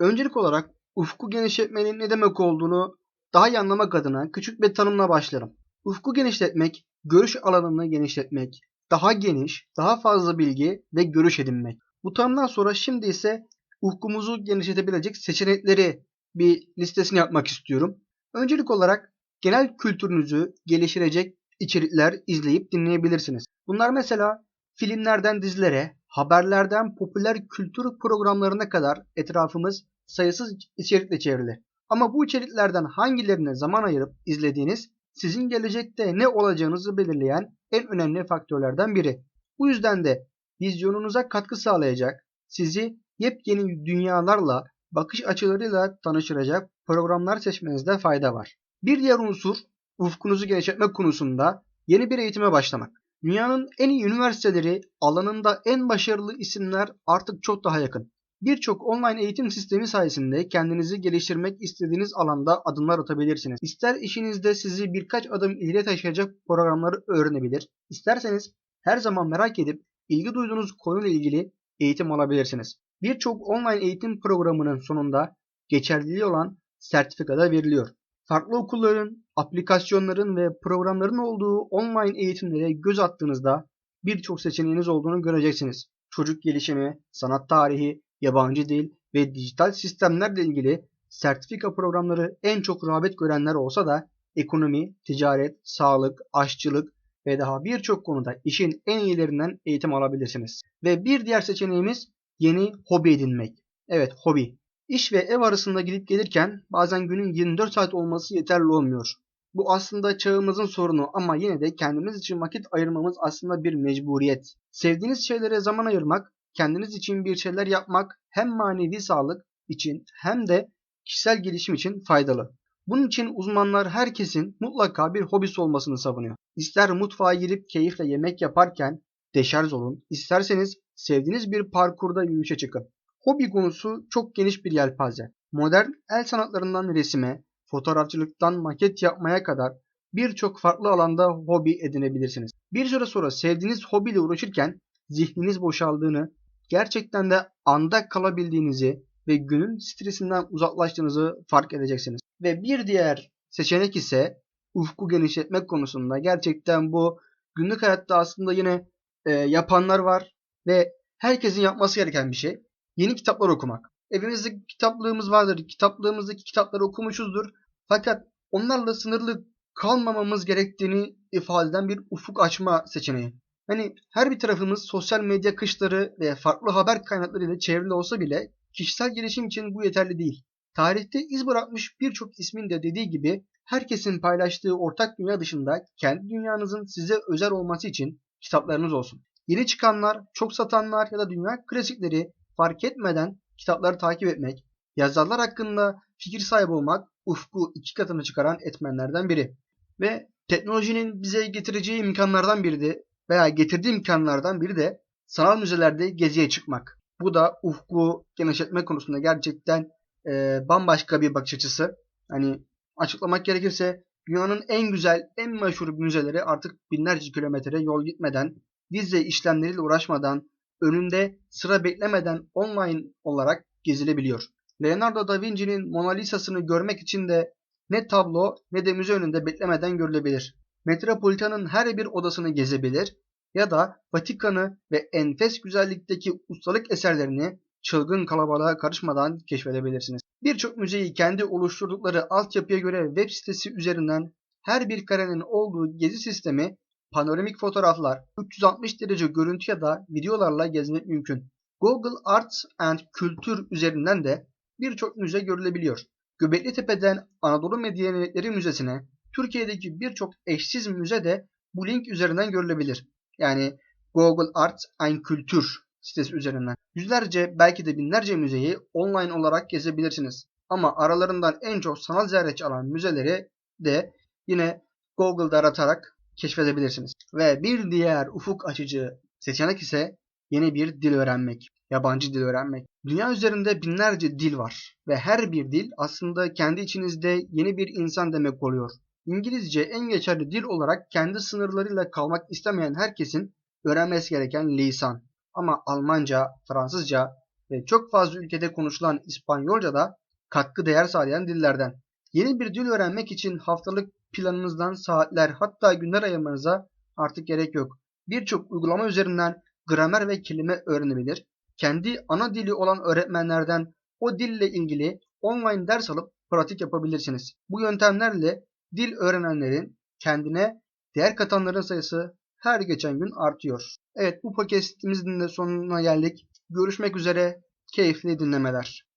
Öncelik olarak ufku genişletmenin ne demek olduğunu daha iyi anlamak adına küçük bir tanımla başlarım. Ufku genişletmek, görüş alanını genişletmek, daha geniş, daha fazla bilgi ve görüş edinmek. Bu tanımdan sonra şimdi ise ufkumuzu genişletebilecek seçenekleri bir listesini yapmak istiyorum. Öncelik olarak genel kültürünüzü geliştirecek içerikler izleyip dinleyebilirsiniz. Bunlar mesela filmlerden dizilere, haberlerden popüler kültür programlarına kadar etrafımız sayısız içerikle çevrili. Ama bu içeriklerden hangilerine zaman ayırıp izlediğiniz sizin gelecekte ne olacağınızı belirleyen en önemli faktörlerden biri. Bu yüzden de vizyonunuza katkı sağlayacak, sizi yepyeni dünyalarla, bakış açılarıyla tanıştıracak programlar seçmenizde fayda var. Bir diğer unsur ufkunuzu genişletmek konusunda yeni bir eğitime başlamak. Dünyanın en iyi üniversiteleri, alanında en başarılı isimler artık çok daha yakın. Birçok online eğitim sistemi sayesinde kendinizi geliştirmek istediğiniz alanda adımlar atabilirsiniz. İster işinizde sizi birkaç adım ileri taşıyacak programları öğrenebilir, isterseniz her zaman merak edip ilgi duyduğunuz konuyla ilgili eğitim alabilirsiniz. Birçok online eğitim programının sonunda geçerliliği olan sertifika da veriliyor. Farklı okulların, aplikasyonların ve programların olduğu online eğitimlere göz attığınızda birçok seçeneğiniz olduğunu göreceksiniz. Çocuk gelişimi, sanat tarihi, yabancı dil ve dijital sistemlerle ilgili sertifika programları en çok rağbet görenler olsa da ekonomi, ticaret, sağlık, aşçılık ve daha birçok konuda işin en iyilerinden eğitim alabilirsiniz. Ve bir diğer seçeneğimiz yeni hobi edinmek. Evet hobi. İş ve ev arasında gidip gelirken bazen günün 24 saat olması yeterli olmuyor. Bu aslında çağımızın sorunu ama yine de kendimiz için vakit ayırmamız aslında bir mecburiyet. Sevdiğiniz şeylere zaman ayırmak, kendiniz için bir şeyler yapmak hem manevi sağlık için hem de kişisel gelişim için faydalı. Bunun için uzmanlar herkesin mutlaka bir hobisi olmasını savunuyor. İster mutfağa girip keyifle yemek yaparken deşarj olun, isterseniz sevdiğiniz bir parkurda yürüyüşe çıkın. Hobi konusu çok geniş bir yelpaze. Modern el sanatlarından resime, fotoğrafçılıktan maket yapmaya kadar birçok farklı alanda hobi edinebilirsiniz. Bir süre sonra sevdiğiniz hobiyle uğraşırken zihniniz boşaldığını, gerçekten de anda kalabildiğinizi ve günün stresinden uzaklaştığınızı fark edeceksiniz. Ve bir diğer seçenek ise ufku genişletmek konusunda gerçekten bu günlük hayatta aslında yine e, yapanlar var ve herkesin yapması gereken bir şey. Yeni kitaplar okumak. Evimizde kitaplığımız vardır. Kitaplığımızdaki kitapları okumuşuzdur. Fakat onlarla sınırlı kalmamamız gerektiğini ifade eden bir ufuk açma seçeneği. Hani her bir tarafımız sosyal medya kışları ve farklı haber kaynaklarıyla çevrili olsa bile kişisel gelişim için bu yeterli değil. Tarihte iz bırakmış birçok ismin de dediği gibi herkesin paylaştığı ortak dünya dışında kendi dünyanızın size özel olması için kitaplarınız olsun. Yeni çıkanlar, çok satanlar ya da dünya klasikleri fark etmeden kitapları takip etmek, yazarlar hakkında fikir sahibi olmak ufku iki katını çıkaran etmenlerden biri. Ve teknolojinin bize getireceği imkanlardan biri de veya getirdiği imkanlardan biri de sanal müzelerde geziye çıkmak. Bu da ufku genişletme konusunda gerçekten e, bambaşka bir bakış açısı. Hani açıklamak gerekirse dünyanın en güzel, en meşhur müzeleri artık binlerce kilometre yol gitmeden, vize işlemleriyle uğraşmadan, önünde sıra beklemeden online olarak gezilebiliyor. Leonardo da Vinci'nin Mona Lisa'sını görmek için de ne tablo ne de müze önünde beklemeden görülebilir. Metropolitan'ın her bir odasını gezebilir ya da Vatikan'ı ve enfes güzellikteki ustalık eserlerini çılgın kalabalığa karışmadan keşfedebilirsiniz. Birçok müzeyi kendi oluşturdukları altyapıya göre web sitesi üzerinden her bir karenin olduğu gezi sistemi panoramik fotoğraflar, 360 derece görüntü ya da videolarla gezmek mümkün. Google Arts and Kültür üzerinden de birçok müze görülebiliyor. Göbekli Tepe'den Anadolu Medeniyetleri Müzesi'ne, Türkiye'deki birçok eşsiz müze de bu link üzerinden görülebilir. Yani Google Arts and Kültür sitesi üzerinden. Yüzlerce belki de binlerce müzeyi online olarak gezebilirsiniz. Ama aralarından en çok sanal ziyaretçi alan müzeleri de yine Google'da aratarak keşfedebilirsiniz. Ve bir diğer ufuk açıcı seçenek ise yeni bir dil öğrenmek. Yabancı dil öğrenmek. Dünya üzerinde binlerce dil var ve her bir dil aslında kendi içinizde yeni bir insan demek oluyor. İngilizce en geçerli dil olarak kendi sınırlarıyla kalmak istemeyen herkesin öğrenmesi gereken lisan. Ama Almanca, Fransızca ve çok fazla ülkede konuşulan İspanyolca da katkı değer sağlayan dillerden. Yeni bir dil öğrenmek için haftalık planınızdan saatler hatta günler ayırmanıza artık gerek yok. Birçok uygulama üzerinden gramer ve kelime öğrenebilir. Kendi ana dili olan öğretmenlerden o dille ilgili online ders alıp pratik yapabilirsiniz. Bu yöntemlerle dil öğrenenlerin kendine değer katanların sayısı her geçen gün artıyor. Evet bu podcastimizin de sonuna geldik. Görüşmek üzere. Keyifli dinlemeler.